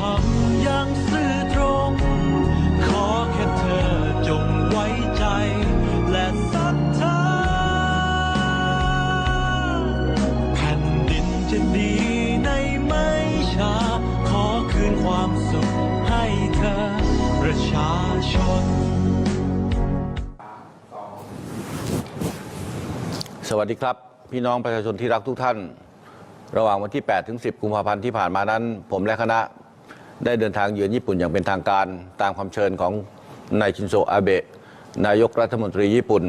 ทำอย่างซื่อตรง ขอแค่เธอจงไว้ใจ และศรัทธาแผ่นดินจะดีในไม่ช้า ขอคืนความสุขให้เธอ ประชาชน สวัสดีครับ พี่น้องประชาชนที่รักทุกท่าน ระหว่างวันที่ 8 ถึง 10 กุมภาพันธ์ที่ผ่านมานั้น ผมและคณะ ได้เดินทางเยือนญี่ปุ่นอย่างเป็นทางการ ตามคำเชิญของนายชินโซอาเบะนายกรัฐมนตรีญี่ปุ่น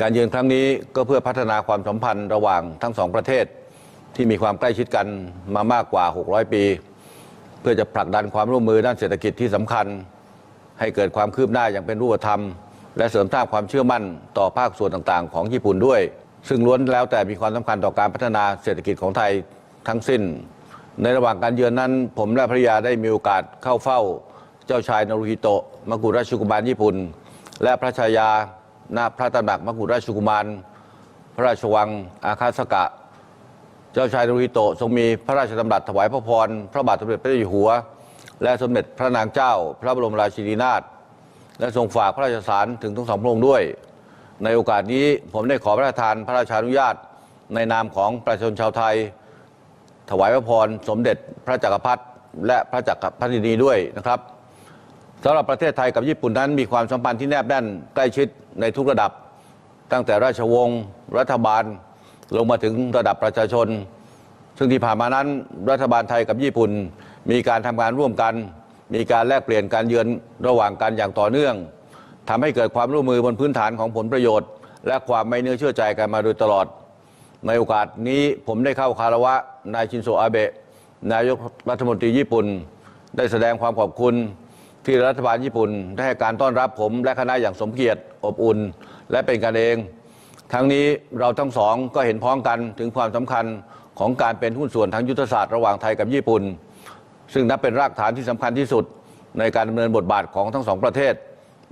การเยือนครั้งนี้ก็เพื่อพัฒนาความสัมพันธ์ระหว่างทั้งสองประเทศ ที่มีความใกล้ชิดกันมามากกว่า 600 ปี เพื่อจะผลักดันความร่วมมือด้านเศรษฐกิจที่สำคัญ ให้เกิดความคืบหน้าอย่างเป็นรูปธรรม และเสริมสร้างความเชื่อมั่นต่อภาคส่วนต่างๆ ของญี่ปุ่นด้วย ซึ่งล้วนแล้วแต่มีความสำคัญต่อการพัฒนาเศรษฐกิจของไทยทั้งสิ้น ในระหว่างการเยือนนั้น ผมและภรรยาได้มีโอกาสเข้าเฝ้า เจ้าชายนารุฮิโตะมกุฎราชกุมารญี่ปุ่น และพระชายาณพระตำหนักมกุฎราชกุมาร พระราชวังอาคาสกะ เจ้าชายนารุฮิโตะทรงมีพระราชดำรัสถวายพระพรพระบาทสมเด็จพระเจ้าอยู่หัว และสมเด็จพระนางเจ้า พระบรมราชินีนาถและทรงฝากพระราชสารถึงทั้งสองพระองค์ด้วย ในโอกาสนี้ผมได้ขอพระราชทานพระราชานุญาต ในนามของประชาชนชาวไทย ถวายพระพรสมเด็จพระจักรพรรดิและพระจักรพรรดินีด้วยนะครับสำหรับประเทศไทยกับญี่ปุ่นนั้น มีความสัมพันธ์ที่แนบแน่นใกล้ชิดในทุกระดับ ตั้งแต่ราชวงศ์รัฐบาลลงมาถึงระดับประชาชน ซึ่งที่ผ่านมานั้นรัฐบาลไทยกับญี่ปุ่น มีการทำงานร่วมกัน มีการแลกเปลี่ยนการเยือนระหว่างกันอย่างต่อเนื่องทำให้เกิดความร่วมมือบนพื้นฐานของผลประโยชน์ และความไม่เนื้อเชื่อใจกันมาโดยตลอด ในโอกาสนี้ผมได้เข้าคารวะนายชินโซอาเบะนายกรัฐมนตรีญี่ปุ่น ได้แสดงความขอบคุณที่รัฐบาลญี่ปุ่น ได้ให้การต้อนรับผมและคณะอย่างสมเกียรติอบอุ่น และเป็นกันเอง ทั้งนี้เราทั้งสองก็เห็นพ้องกันถึงความสำคัญของการเป็นหุ้นส่วนทางยุทธศาสตร์ระหว่างไทยกับญี่ปุ่น ซึ่งนับเป็นรากฐานที่สำคัญที่สุดในการดำเนินบทบาทของทั้งสองประเทศ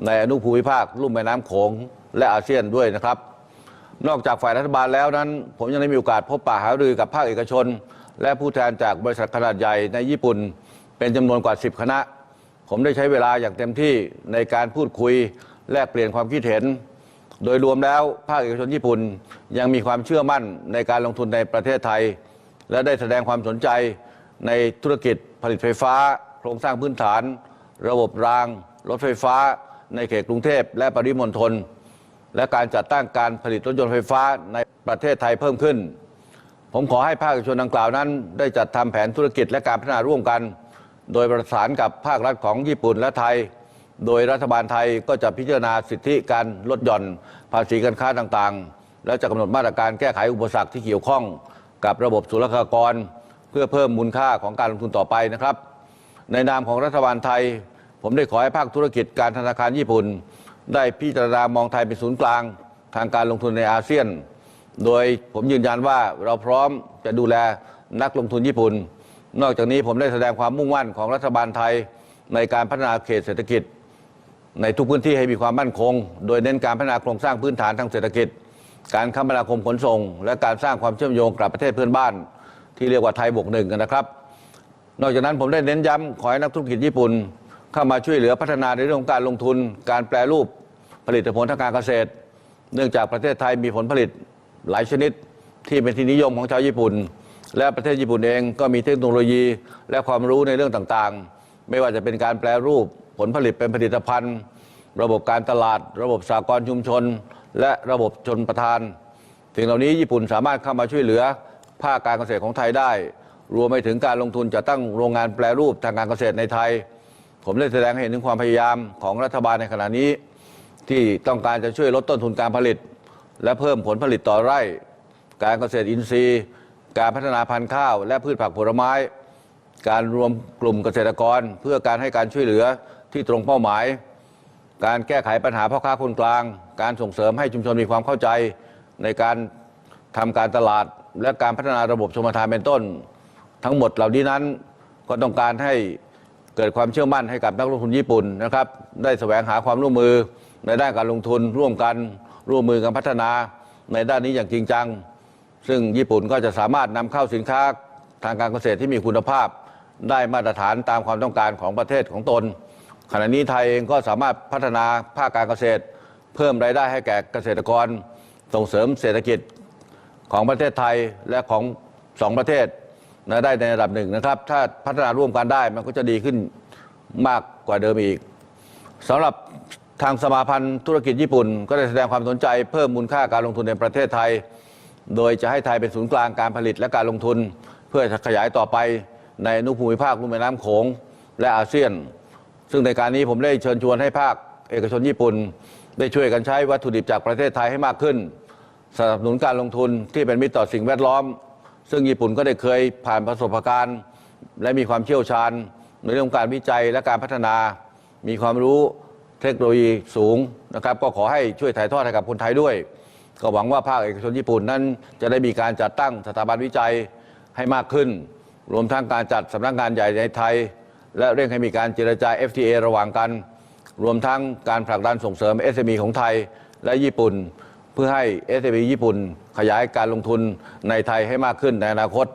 ในอนุภูมิภาคลุ่มแม่น้ำโขงและอาเซียนด้วยนะครับ นอกจากฝ่ายรัฐบาลแล้วนั้น ผมยังได้มีโอกาสพบปะหารือกับภาคเอกชน และผู้แทนจากบริษัทขนาดใหญ่ในญี่ปุ่น เป็นจำนวนกว่า 10 คณะ ผมได้ใช้เวลาอย่างเต็มที่ในการพูดคุยแลกเปลี่ยนความคิดเห็น โดยรวมแล้วภาคเอกชนญี่ปุ่นยังมีความเชื่อมั่นในการลงทุนในประเทศไทย และได้แสดงความสนใจในธุรกิจผลิตไฟฟ้า โครงสร้างพื้นฐาน ระบบราง รถไฟฟ้า ในเขตกรุงเทพและปริมณฑล และการจัดตั้งการผลิตรถยนต์ไฟฟ้าในประเทศไทยเพิ่มขึ้น ผมขอให้ภาคเอกชนดังกล่าวนั้น ได้จัดทำแผนธุรกิจและการพัฒนาร่วมกัน โดยประสานกับภาครัฐของญี่ปุ่นและไทย โดยรัฐบาลไทยก็จะพิจารณาสิทธิการลดหย่อน ภาษีการค้าต่างๆ และจะกำหนดมาตรการแก้ไขอุปสรรคที่เกี่ยวข้อง กับระบบศุลกากร เพื่อเพิ่มมูลค่าของการลงทุนต่อไปนะครับ ในนามของรัฐบาลไทย ผมได้ขอให้ภาคธุรกิจการธนาคารญี่ปุ่น ได้พิจารณามองไทยเป็นศูนย์กลาง ทางการลงทุนในอาเซียน โดยผมยืนยันว่าเราพร้อมจะดูแลนักลงทุนญี่ปุ่น นอกจากนี้ผมได้แสดงความมุ่งมั่นของรัฐบาลไทยในการพัฒนาเขตเศรษฐกิจ ในทุกพื้นที่ให้มีความมั่นคง โดยเน้นการพัฒนาโครงสร้างพื้นฐานทางเศรษฐกิจ การคมนาคมขนส่ง และการสร้างความเชื่อมโยงกับประเทศเพื่อนบ้าน ที่เรียกว่าไทยบวกหนึ่งนะครับ นอกจากนั้นผมได้เน้นย้ำขอให้นักธุรกิจญี่ปุ่น เข้ามาช่วยเหลือพัฒนาในเรื่องของการลงทุน การแปรรูปผลิตผลทางการเกษตร เนื่องจากประเทศไทยมีผลผลิตหลายชนิดที่เป็นที่นิยมของชาวญี่ปุ่น และประเทศญี่ปุ่นเองก็มีเทคโนโลยีและความรู้ในเรื่องต่างๆ ไม่ว่าจะเป็นการแปรรูปผลผลิตเป็นผลิตภัณฑ์ ระบบการตลาด ระบบสากลชุมชน และระบบชนประทานสิ่งเหล่านี้ญี่ปุ่นสามารถเข้ามาช่วยเหลือภาคการเกษตรของไทยได้ รวมไปถึงการลงทุนจะตั้งโรงงานแปรรูปทางการเกษตรในไทย ผมได้แสดงให้เห็นถึงความพยายามของรัฐบาลในขณะนี้ ที่ต้องการจะช่วยลดต้นทุนการผลิต และเพิ่มผลผลิตต่อไร่ การเกษตรอินทรีย์ การพัฒนาพันธุ์ข้าว และพืชผักผลไม้ การรวมกลุ่มเกษตรกร เพื่อการให้การช่วยเหลือที่ตรงเป้าหมาย การแก้ไขปัญหาพ่อค้าคนกลาง การส่งเสริมให้ชุมชนมีความเข้าใจในการทำการตลาด และการพัฒนาระบบชมทานเป็นต้น ทั้งหมดเหล่านี้นั้นก็ต้องการให้ เกิดความเชื่อมั่นให้กับนักลงทุนญี่ปุ่นนะครับได้แสวงหาความร่วมมือในด้านการลงทุนร่วมกันร่วมมือกันพัฒนาในด้านนี้อย่างจริงจัง ซึ่งญี่ปุ่นก็จะสามารถนำเข้าสินค้าทางการเกษตรที่มีคุณภาพ ได้มาตรฐานตามความต้องการของประเทศของตน ขณะนี้ไทยเองก็สามารถพัฒนาภาคการเกษตร เพิ่มรายได้ให้แก่เกษตรกร ส่งเสริมเศรษฐกิจของประเทศไทยและของสองประเทศ นะได้ในระดับหนึ่งนะครับ ถ้าพัฒนาร่วมกันได้มันก็จะดีขึ้นมากกว่าเดิมอีกสำหรับทางสมาพันธ์ธุรกิจญี่ปุ่น ก็ได้แสดงความสนใจเพิ่มมูลค่าการลงทุนในประเทศไทย โดยจะให้ไทยเป็นศูนย์กลางการผลิตและการลงทุน เพื่อขยายต่อไปในนุภูมิภาคลุ่มแม่น้ำโขงและอาเซียน ซึ่งในการนี้ผมได้เชิญชวนให้ภาคเอกชนญี่ปุ่น ได้ช่วยกันใช้วัตถุดิบจากประเทศไทยให้มากขึ้น สนับสนุนการลงทุนที่เป็นมิตรต่อสิ่งแวดล้อม ซึ่งญี่ปุ่นก็ได้เคยผ่านประสบการณ์ และมีความเชี่ยวชาญ ในเรื่องการวิจัยและการพัฒนา มีความรู้เทคโนโลยีสูงนะครับ ก็ขอให้ช่วยถ่ายทอดให้กับคนไทยด้วย ก็หวังว่าภาคเอกชนญี่ปุ่นนั้น จะได้มีการจัดตั้งสถาบันวิจัยให้มากขึ้น รวมทั้งการจัดสำนักงานใหญ่ในไทย และเร่งให้มีการเจรจา FTA ระหว่างกัน รวมทั้งการผลักดันส่งเสริม SME ของไทยและญี่ปุ่น เพื่อให้ SME ญี่ปุ่นขยายการลงทุนในไทยให้มากขึ้นในอนาคต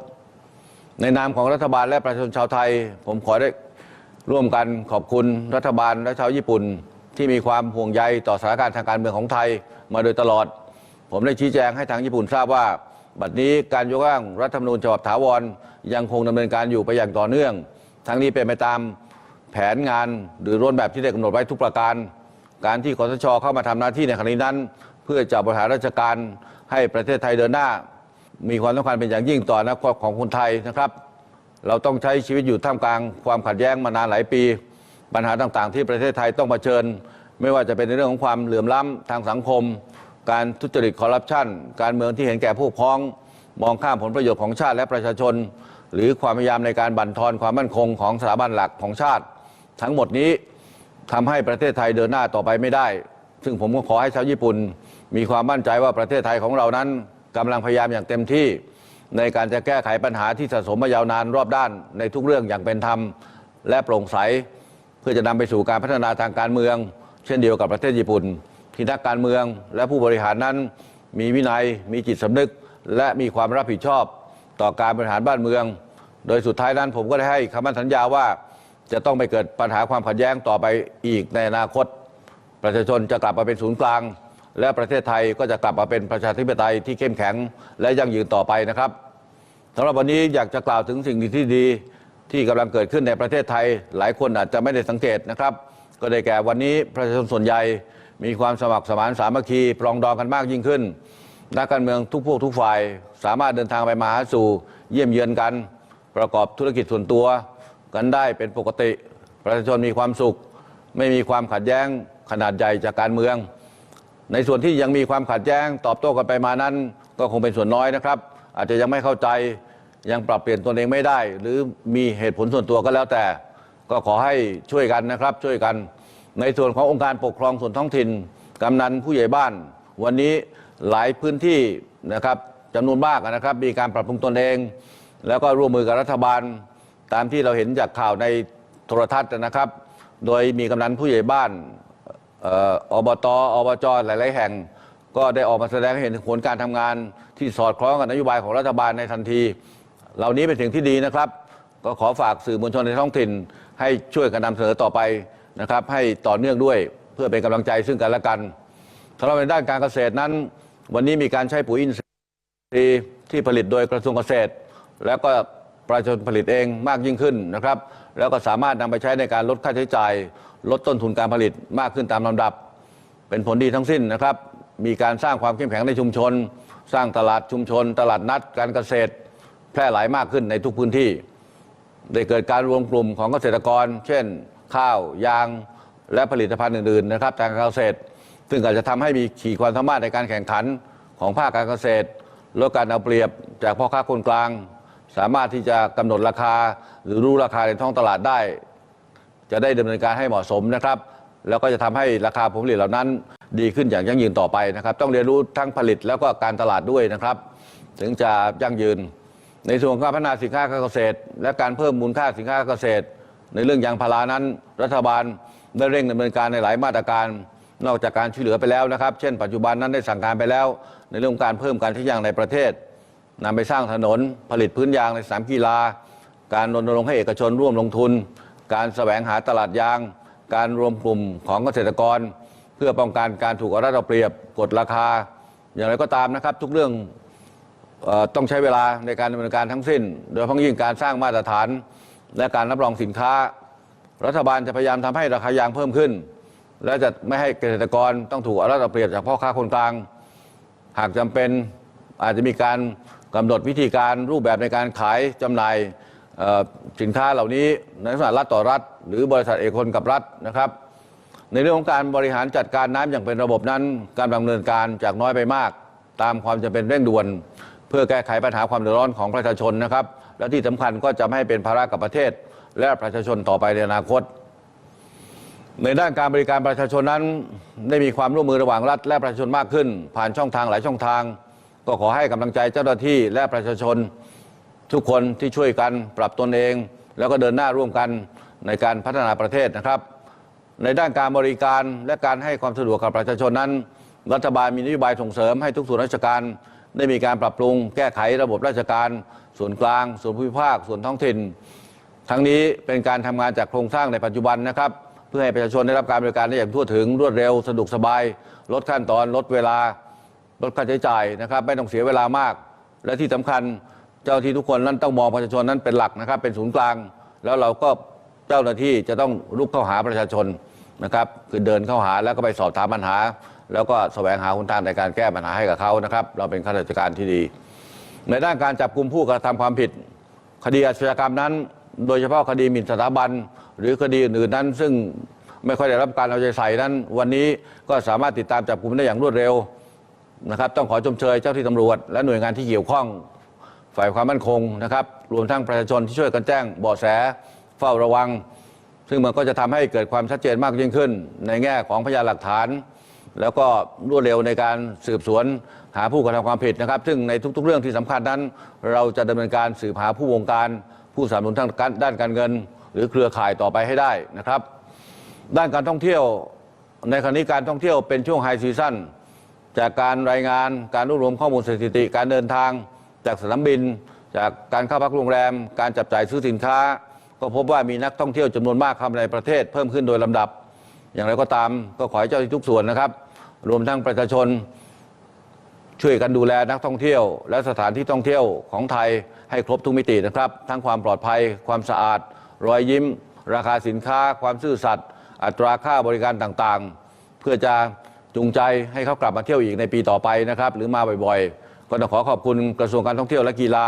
ในนามของรัฐบาลและประชาชนชาวไทย ผมขอได้ร่วมกันขอบคุณรัฐบาลและชาวญี่ปุ่น ที่มีความห่วงใยต่อสถานการณ์ทางการเมืองของไทยมาโดยตลอด ผมได้ชี้แจงให้ทางญี่ปุ่นทราบว่า บัดนี้การยกร่างรัฐธรรมนูญฉบับถาวรยังคงดำเนินการอยู่ไปอย่างต่อเนื่อง ทั้งนี้เป็นไปตามแผนงานหรือร่นแบบที่ได้กำหนดไว้ทุกประการ การที่คอสชเข้ามาทำหน้าที่ในครั้งนี้นั้น พื่อจะบริหารราชการให้ประเทศไทยเดินหน้า มีความสำคัญเป็นอย่างยิ่งต่ออนาคตของคนไทยนะครับ เราต้องใช้ชีวิตอยู่ท่ามกลางความขัดแย้งมานานหลายปี ปัญหาต่างๆ ที่ประเทศไทยต้องเผชิญ ไม่ว่าจะเป็นในเรื่องของความเหลื่อมล้ำทางสังคม การทุจริตคอร์รัปชันการเมืองที่เห็นแก่ผู้พ้อง มองข้ามผลประโยชน์ของชาติและประชาชน หรือความพยายามในการบั่นทอนความมั่นคงของสถาบันหลักของชาติ ทั้งหมดนี้ทำให้ประเทศไทยเดินหน้าต่อไปไม่ได้ ซึ่งผมก็ขอให้ชาวญี่ปุ่น มีความมั่นใจว่าประเทศไทยของเรานั้นกำลังพยายามอย่างเต็มที่ ในการจะแก้ไขปัญหาที่สะสมมายาวนานรอบด้านในทุกเรื่องอย่างเป็นธรรม และโปร่งใส เพื่อจะนำไปสู่การพัฒนาทางการเมือง เช่นเดียวกับประเทศญี่ปุ่น ที่นักการเมืองและผู้บริหารนั้น มีวินัย มีจิตสำนึก และมีความรับผิดชอบต่อการบริหารบ้านเมือง โดยสุดท้ายนั้นผมก็ได้ให้คำมั่นสัญญาว่าจะต้องไม่เกิดปัญหาความขัดแย้งต่อไปอีกในอนาคต ประชาชนจะกลับมาเป็นศูนย์กลาง และประเทศไทยก็จะกลับมาเป็นประชาธิปไตยที่เข้มแข็งและยั่งยืนต่อไปนะครับสำหรับวันนี้อยากจะกล่าวถึงสิ่งที่ดีที่กำลังเกิดขึ้นในประเทศไทย หลายคนอาจจะไม่ได้สังเกตนะครับ ก็ได้แก่วันนี้ประชาชนส่วนใหญ่มีความสมัครสมานสามัคคีปรองดองกันมากยิ่งขึ้นนักการเมืองทุกพวกทุกฝ่าย สามารถเดินทางไปมาหาสู่ เยี่ยมเยือนกัน ประกอบธุรกิจส่วนตัว กันได้เป็นปกติ ประชาชนมีความสุข ไม่มีความขัดแย้งขนาดใหญ่จากการเมือง ในส่วนที่ยังมีความขัดแย้งตอบโต้กันไปมานั้น ก็คงเป็นส่วนน้อยนะครับ อาจจะยังไม่เข้าใจยังปรับเปลี่ยนตนเองไม่ได้ หรือมีเหตุผลส่วนตัวก็แล้วแต่ ก็ขอให้ช่วยกันนะครับ ช่วยกัน ในส่วนขององค์การปกครองส่วนท้องถิ่นกำนันผู้ใหญ่บ้าน วันนี้หลายพื้นที่นะครับจำนวนมากนะครับ มีการปรับปรุงตนเอง แล้วก็ร่วมมือกับรัฐบาล ตามที่เราเห็นจากข่าวในโทรทัศน์นะครับ โดยมีกำนันผู้ใหญ่บ้าน เอ่ออบตอบจหลาย ๆ แห่ง ก็ได้ออกมาแสดงให้เห็นผลการทำงานที่สอดคล้องกับนโยบายของรัฐบาลในทันที เหล่านี้เป็นสิ่งที่ดีนะครับ ก็ขอฝากสื่อมวลชนในท้องถิ่น ให้ช่วยกันนำเสนอต่อไปนะครับ ให้ต่อเนื่องด้วยเพื่อเป็นกำลังใจซึ่งกันและกันสำหรับในด้านการเกษตรนั้น วันนี้มีการใช้ปุ๋ยอินทรีย์ ที่ผลิตโดยกระทรวงเกษตร แล้วก็ประชาชนผลิตเองมากยิ่งขึ้นนะครับ แล้วก็สามารถนำไปใช้ในการลดค่าใช้จ่าย ลดต้นทุนการผลิตมากขึ้นตามลำดับ เป็นผลดีทั้งสิ้นนะครับ มีการสร้างความเข้มแข็งในชุมชน สร้างตลาดชุมชน ตลาดนัดการเกษตร แพร่หลายมากขึ้นในทุกพื้นที่ ได้เกิดการรวมกลุ่มของเกษตรกร เช่น ข้าว ยาง และผลิตภัณฑ์อื่นๆนะครับทางการเกษตร ซึ่งอาจจะทำให้มีขีดความสามารถในการแข่งขันของภาคการเกษตรลดการเอาเปรียบจากพ่อค้าคนกลาง สามารถที่จะกำหนดราคาหรือรู้ราคาในท้องตลาดได้ จะได้ดำเนินการให้เหมาะสมนะครับ แล้วก็จะทำให้ราคาผลผลิตเหล่านั้น ดีขึ้นอย่างยั่งยืนต่อไปนะครับ ต้องเรียนรู้ทั้งผลิตแล้วก็การตลาดด้วยนะครับ ถึงจะยั่งยืน ในส่วนการพัฒนาสินค้าเกษตร และการเพิ่มมูลค่าสินค้าเกษตร ในเรื่องยางพารานั้น รัฐบาลได้เร่งดำเนินการในหลายมาตรการ นอกจากการช่วยเหลือไปแล้วนะครับ เช่น ปัจจุบันนั้นได้สั่งการไปแล้ว ในเรื่องการเพิ่มการใช้ยางในประเทศนำไปสร้างถนนผลิตพื้นยางในสนามกีฬา การรณรงค์ให้เอกชนร่วมลงทุน การแสวงหาตลาดยาง การรวมกลุ่มของเกษตรกร เพื่อป้องกันการถูกเอารัดเอาเปรียบกดราคา อย่างไรก็ตามนะครับ ทุกเรื่องออต้องใช้เวลาในการดำเนินการทั้งสิ้น โดยเฉพาะยิ่งการสร้างมาตรฐาน และการรับรองสินค้า รัฐบาลจะพยายามทำให้ราคายางเพิ่มขึ้น และจะไม่ให้เกษตรกรต้องถูกเอารัดเอาเปรียบจากพ่อค้าคนกลาง หากจำเป็นอาจจะมีการกำหนดวิธีการรูปแบบในการขายจำหน่าย สินค้าเหล่านี้ในลักษณะรัฐต่อรัฐ หรือบริษัทเอกชนกับรัฐนะครับ ในเรื่องของการบริหารจัดการน้ำอย่างเป็นระบบนั้น การดำเนินการจากน้อยไปมาก ตามความจำเป็นเร่งด่วน เพื่อแก้ไขปัญหาความเดือดร้อนของประชาชนนะครับ และที่สำคัญก็จะไม่ให้เป็นภาระกับประเทศ และประชาชนต่อไปในอนาคต ในด้านการบริการประชาชนนั้น ได้มีความร่วมมือระหว่างรัฐ และประชาชนมากขึ้น ผ่านช่องทางหลายช่องทาง ก็ขอให้กำลังใจเจ้าหน้าที่และประชาชน ทุกคนที่ช่วยกันปรับตนเอง แล้วก็เดินหน้าร่วมกันในการพัฒนาประเทศนะครับ ในด้านการบริการและการให้ความสะดวกกับประชาชนนั้น รัฐบาลมีนโยบายส่งเสริมให้ทุกส่วนราชการ ได้มีการปรับปรุง แก้ไขระบบราชการ ส่วนกลาง ส่วนภูมิภาค ส่วนท้องถิ่น ทั้งนี้เป็นการทำงานจากโครงสร้างในปัจจุบันนะครับ เพื่อให้ประชาชนได้รับการบริการได้อย่างทั่วถึงรวดเร็วสะดวกสบาย ลดขั้นตอนลดเวลาลดค่าใช้จ่ายนะครับ ไม่ต้องเสียเวลามาก และที่สำคัญ เจ้าที่ทุกคนนั้นต้องมองประชาชนนั้นเป็นหลักนะครับ เป็นศูนย์กลาง แล้วเราก็เจ้าหน้าที่จะต้องรุกเข้าหาประชาชนนะครับ คือเดินเข้าหาแล้วก็ไปสอบถามปัญหา แล้วก็แสวงหาหนทางในการแก้ปัญหาให้กับเขานะครับ เราเป็นข้าราชการที่ดี ในด้านการจับกลุ่มผู้กระทำความผิด คดีอาชญากรรมนั้น โดยเฉพาะคดีหมิ่นสถาบัน หรือคดีอื่นๆนั้น ซึ่งไม่ค่อยได้รับการเอาใจใส่นั้น วันนี้ก็สามารถติดตามจับกลุ่มได้อย่างรวดเร็วนะครับ ต้องขอชมเชยเจ้าที่ตำรวจ และหน่วยงานที่เกี่ยวข้อง ฝ่ายความมั่นคงนะครับ รวมทั้งประชาชนที่ช่วยกันแจ้งเบาะแสเฝ้าระวัง ซึ่งมันก็จะทำให้เกิดความชัดเจนมากยิ่งขึ้น ในแง่ของพยานหลักฐาน แล้วก็รวดเร็วในการสืบสวนหาผู้กระทำความผิดนะครับ ซึ่งในทุก ๆ เรื่องที่สำคัญนั้น เราจะดำเนินการสืบหาผู้วงการ ผู้สนับสนุนทางด้านการเงิน หรือเครือข่ายต่อไปให้ได้นะครับ ด้านการท่องเที่ยวในขณะนี้การท่องเที่ยวเป็นช่วงไฮซีซั่นจากการรายงานการรวบรวมข้อมูลสถิติการเดินทาง จากสนามบิน จากการเข้าพักโรงแรม การจับจ่ายซื้อสินค้า ก็พบว่ามีนักท่องเที่ยวจำนวนมากเข้ามาในประเทศเพิ่มขึ้นโดยลำดับ อย่างไรก็ตามก็ขอให้เจ้าหน้าที่ทุกส่วนนะครับ รวมทั้งประชาชน ช่วยกันดูแลนักท่องเที่ยว และสถานที่ท่องเที่ยวของไทยให้ครบทุกมิตินะครับ ทั้งความปลอดภัย ความสะอาด รอยยิ้ม ราคาสินค้า ความซื่อสัตย์อัตราค่าบริการต่างๆ เพื่อจะจูงใจให้เขากลับมาเที่ยวอีกในปีต่อไปนะครับ หรือมาบ่อยๆ ก็ต้องขอขอบคุณกระทรวงการท่องเที่ยวและกีฬา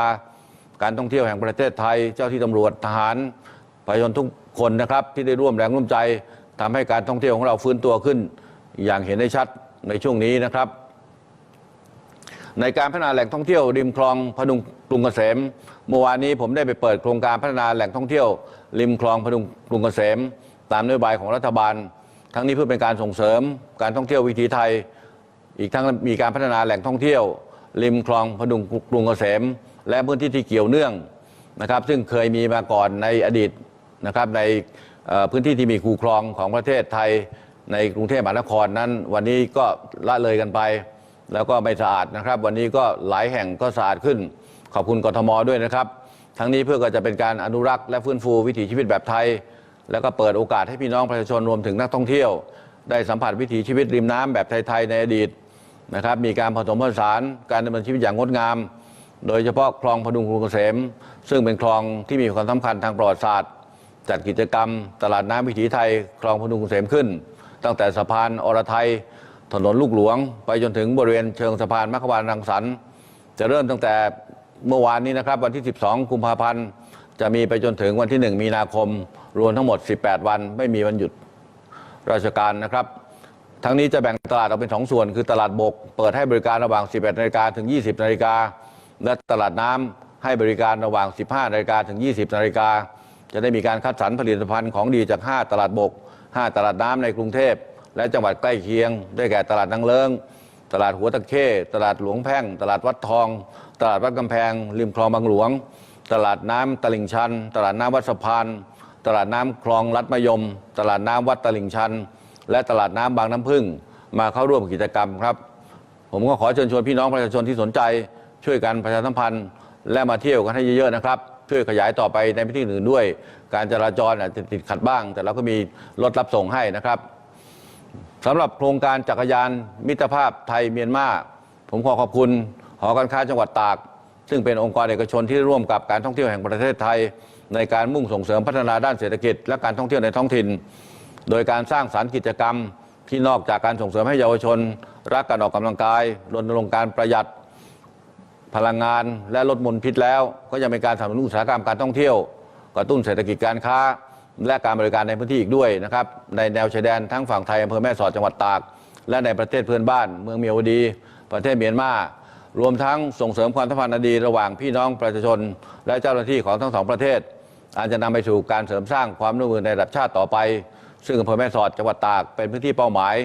การท่องเที่ยวแห่งประเทศไทย เจ้าที่ตำรวจทหารประชาชนทุกคนนะครับที่ได้ร่วมแรงร่วมใจทำให้การท่องเที่ยวของเราฟื้นตัวขึ้น อย่างเห็นได้ชัดในช่วงนี้นะครับ ในการพัฒนาแหล่งท่องเที่ยวริมคลองพดุงกรุงเกษมเมื่อวานนี้ผมได้ไปเปิดโครงการพัฒนาแหล่งท่องเที่ยว ริมคลองพดุงกรุงเกษมตามนโยบายของรัฐบาล ทั้งนี้เพื่อเป็นการส่งเสริมการท่องเที่ยววิถีไทย อีกทั้งมีการพัฒนาแหล่งท่องเที่ยว ริมคลองพดุงกรุงเกษม และพื้นที่ที่เกี่ยวเนื่องนะครับ ซึ่งเคยมีมาก่อนในอดีตนะครับในพื้นที่ที่มีคูคลองของประเทศไทยในกรุงเทพมหานครนั้น วันนี้ก็ละเลยกันไป แล้วก็ไม่สะอาดนะครับ วันนี้ก็หลายแห่งก็สะอาดขึ้น ขอบคุณกทมด้วยนะครับ ทั้งนี้เพื่อก็จะเป็นการอนุรักษ์และฟื้นฟูวิถีชีวิตแบบไทย แล้วก็เปิดโอกาสให้พี่น้องประชาชนรวมถึงนักท่องเที่ยว ได้สัมผัสวิถีชีวิตริมน้ำแบบไทยๆในอดีต นะครับมีการผสมผสานการดำเนินชีวิตอย่างงดงาม โดยเฉพาะคลองพดุงกรุงเกษม ซึ่งเป็นคลองที่มีความสำคัญทางประวัติศาสตร์ จัดกิจกรรม ตลาดน้ำวิถีไทย คลองพดุงเกษมขึ้น ตั้งแต่สะพานอรไทย ถนนลูกหลวง ไปจนถึงบริเวณเชิงสะพานมัคควานรังสรรค์จะเริ่มตั้งแต่เมื่อวานนี้นะครับวันที่ 12 กุมภาพันธ์จะมีไปจนถึงวันที่ 1 มีนาคม รวมทั้งหมด 18 วัน ไม่มีวันหยุดราชการนะครับ ทั้งนี้จะแบ่งตลาดออกเป็น 2 ส่วน คือตลาดบก เปิดให้บริการระหว่าง 11นาฬิกาถึง 20นาฬิกาและตลาดน้ำให้บริการระหว่าง 15นาฬิกาถึง 20นาฬิกาจะได้มีการคัดสรรผลิตภัณฑ์ของดีจาก 5 ตลาดบก 5 ตลาดน้ำในกรุงเทพ และจังหวัดใกล้เคียง ได้แก่ตลาดนางเลิง ตลาดหัวตะเข้ตลาดหลวงแพ่ง ตลาดวัดทอง ตลาดวัดกำแพง ริมคลองบางหลวง ตลาดน้ำตลิ่งชัน ตลาดน้ำวัดสะพาน ตลาดน้ำคลองลัดมะยม ตลาดน้ำวัดตลิ่งชัน และตลาดน้ำบางน้ำพึ่ง มาเข้าร่วมกิจกรรมครับ ผมก็ขอเชิญชวนพี่น้องประชาชนที่สนใจ ช่วยกันประชาสัมพันธ์ และมาเที่ยวกันให้เยอะๆนะครับช่วยขยายต่อไปในพื้นที่อื่นด้วย การจราจรอาจจะติดขัดบ้าง แต่เราก็มีรถรับส่งให้นะครับสำหรับโครงการจักรยานมิตรภาพไทยเมียนมาผมขอขอบคุณหอการค้าจังหวัดตาก ซึ่งเป็นองค์กรเอกชนที่ร่วมกับการท่องเที่ยวแห่งประเทศไทย ในการมุ่งส่งเสริมพัฒนาด้านเศรษฐกิจ และการท่องเที่ยวในท้องถิ่น โดยการสร้างสารรค์กิจกรรมที่นอกจากการส่งเสริมให้เยาวชน รักการออกกำลังกายรณรงค์การประหยัดพลังงานและลดมลพิษแล้ว ก็ยังเป็นการสนับสนุนอุตสาหกรรมการท่องเที่ยวกระตุ้นเศรษฐกิจการค้า และการบริการในพื้นที่อีกด้วยนะครับในแนวชายแดนทั้งฝั่งไทยอำเภอแม่สอดจังหวัดตาก และในประเทศเพื่อนบ้าน เมืองเมียวดี ประเทศเมียนมารวมทั้งส่งเสริมความสัมพันธ์อดีระหว่างพี่น้องประชาชน และเจ้าหน้าที่ของทั้งสองประเทศ อาจจะนำไปสู่การเสริมสร้างความร่วมมือในระดับชาติต่อไป ซึ่งอำเภอแม่สอดจังหวัดตากเป็นพื้นที่เป้าหมาย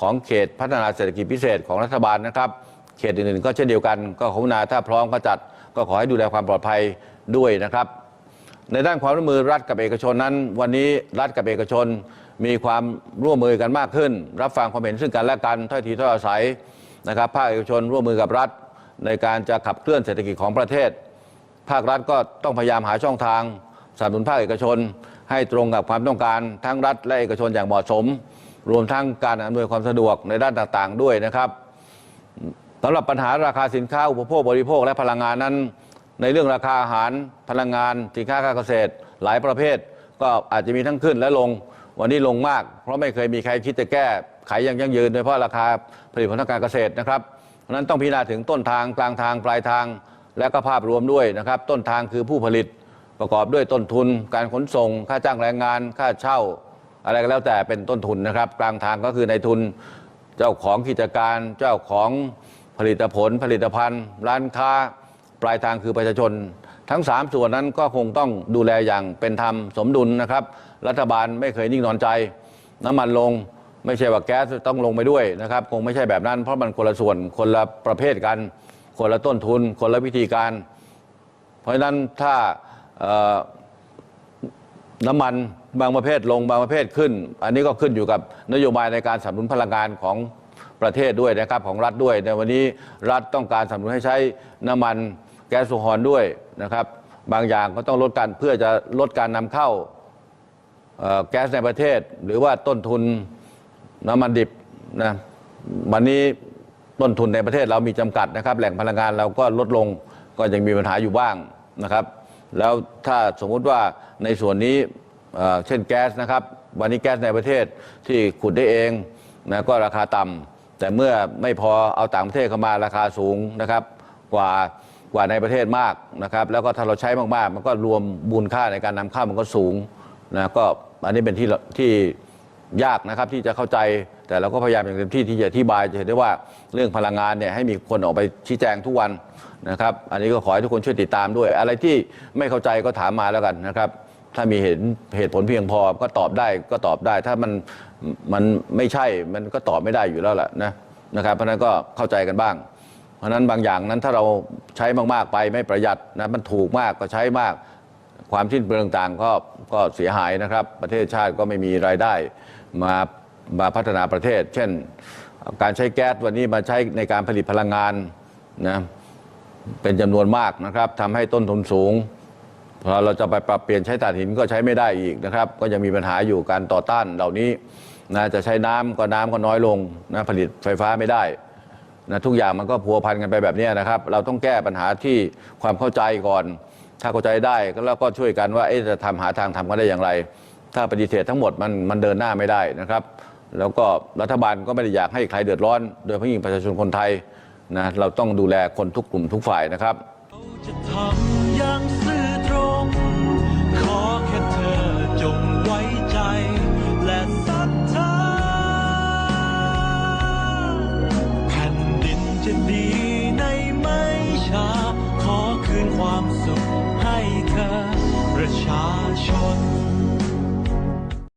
ของเขตพัฒนาเศรษฐกิจพิเศษของรัฐบาลนะครับ เขตอื่นๆก็เช่นเดียวกัน ก็ขอนาถ้าพร้อมก็จัด ก็ขอให้ดูแลความปลอดภัยด้วยนะครับ ในด้านความร่วมมือรัฐกับเอกชนนั้น วันนี้รัฐกับเอกชนมีความร่วมมือกันมากขึ้น รับฟังความเห็นซึ่งกันและกันถ้อยทีถ้อยอาศัยนะครับภาคเอกชนร่วมมือกับรัฐ ในการจะขับเคลื่อนเศรษฐกิจของประเทศ ภาครัฐก็ต้องพยายามหาช่องทางสนับสนุนภาคเอกชน ให้ตรงกับความต้องการทั้งรัฐและเอกชนอย่างเหมาะสม รวมทั้งการอำนวยความสะดวกในด้านต่างๆ ด้วยนะครับสำหรับปัญหาราคาสินค้าอุปโภคบริโภคและพลังงานนั้น ในเรื่องราคาอาหารพลังงาน สินค้าการเกษตร หลายประเภท ก็อาจจะมีทั้งขึ้นและลงวันนี้ลงมาก เพราะไม่เคยมีใครคิดจะแก้ไขอย่างยั่งยืนโดยเฉพาะราคาผลิตผลทางการเกษตรนะครับเพราะฉะนั้นต้องพิจารณาถึงต้นทางกลางทางปลายทาง และก็ภาพรวมด้วยนะครับ ต้นทางคือผู้ผลิต ประกอบด้วยต้นทุน การขนส่ง ค่าจ้างแรงงาน ค่าเช่า อะไรก็แล้วแต่เป็นต้นทุนนะครับ กลางทางก็คือในทุนเจ้าของกิจการ เจ้าของผลิตผล ผลิตภัณฑ์ ร้านค้า ปลายทางคือประชาชน ทั้ง 3 ส่วนนั้นก็คงต้องดูแลอย่างเป็นธรรมสมดุลนะครับ รัฐบาลไม่เคยนิ่งนอนใจ น้ำมันลงไม่ใช่ว่าแก๊สต้องลงไปด้วยนะครับ คงไม่ใช่แบบนั้น เพราะมันคนละส่วนคนละประเภทกัน คนละต้นทุน คนละวิธีการ เพราะฉะนั้นถ้า น้ำมันบางประเภทลงบางประเภทขึ้น อันนี้ก็ขึ้นอยู่กับนโยบายในการสนับสนุนพลังงานของประเทศด้วยนะครับของรัฐด้วย ในวันนี้รัฐต้องการสนับสนุนให้ใช้น้ำมันแก๊สโซฮอลด้วยนะครับ บางอย่างก็ต้องลดการเพื่อจะลดการนำเข้าแก๊สในประเทศ หรือว่าต้นทุนน้ำมันดิบนะวันนี้ต้นทุนในประเทศเรามีจำกัดนะครับ แหล่งพลังงานเราก็ลดลงก็ยังมีปัญหาอยู่บ้างนะครับ แล้วถ้าสมมุติว่าในส่วนนี้เช่นแก๊สนะครับ วันนี้แก๊สในประเทศที่ขุดได้เองนะก็ราคาต่ำแต่เมื่อไม่พอเอาต่างประเทศเข้ามาราคาสูงนะครับ กว่ากว่าในประเทศมากนะครับ แล้วก็ถ้าเราใช้มากๆ มันก็รวมมูลค่าในการนำเข้ามันก็สูงนะก็อันนี้เป็นที่ที่ยากนะครับที่จะเข้าใจแต่เราก็พยายามอย่างเต็มที่ที่จะอธิบายจะเห็นได้ว่าเรื่องพลังงานเนี่ยให้มีคนออกไปชี้แจงทุกวัน นะครับ อันนี้ก็ขอให้ทุกคนช่วยติดตามด้วย อะไรที่ไม่เข้าใจก็ถามมาแล้วกันนะครับ ถ้ามีเหตุเหตุผลเพียงพอก็ตอบได้ก็ตอบได้ ถ้ามันมันไม่ใช่มันก็ตอบไม่ได้อยู่แล้วแหละนะนะครับ เพราะนั้นก็เข้าใจกันบ้าง เพราะฉะนั้นบางอย่างนั้นถ้าเราใช้มากๆไปไม่ประหยัดนะมันถูกมากก็ใช้มากความสิ้นเปลืองต่างก็ก็เสียหายนะครับ ประเทศชาติก็ไม่มีรายได้มามาพัฒนาประเทศ เช่น การใช้แก๊สวันนี้มาใช้ในการผลิตพลังงานนะ เป็นจำนวนมากนะครับทำให้ต้นทุนสูงพอเราจะไปปรับเปลี่ยนใช้ถ่านหินก็ใช้ไม่ได้อีกนะครับ ก็ยังมีปัญหาอยู่การต่อต้านเหล่านี้นะจะใช้น้ำก็น้ำก็น้อยลงนะผลิตไฟฟ้าไม่ได้นะทุกอย่างมันก็พัวพันกันไปแบบนี้นะครับ เราต้องแก้ปัญหาที่ความเข้าใจก่อน ถ้าเข้าใจได้ก็แล้วก็ช่วยกันว่าจะทำหาทางทำกันได้อย่างไร ถ้าปฏิเสธทั้งหมดมันมันเดินหน้าไม่ได้นะครับ แล้วก็รัฐบาลก็ไม่ได้อยากให้ใครเดือดร้อน โดยเฉพาะยิ่งประชาชนคนไทย นะเราต้องดูแลคนทุกกลุ่มทุกฝ่ายนะครับช้าขอคืนความสุขให้เธอประชาชน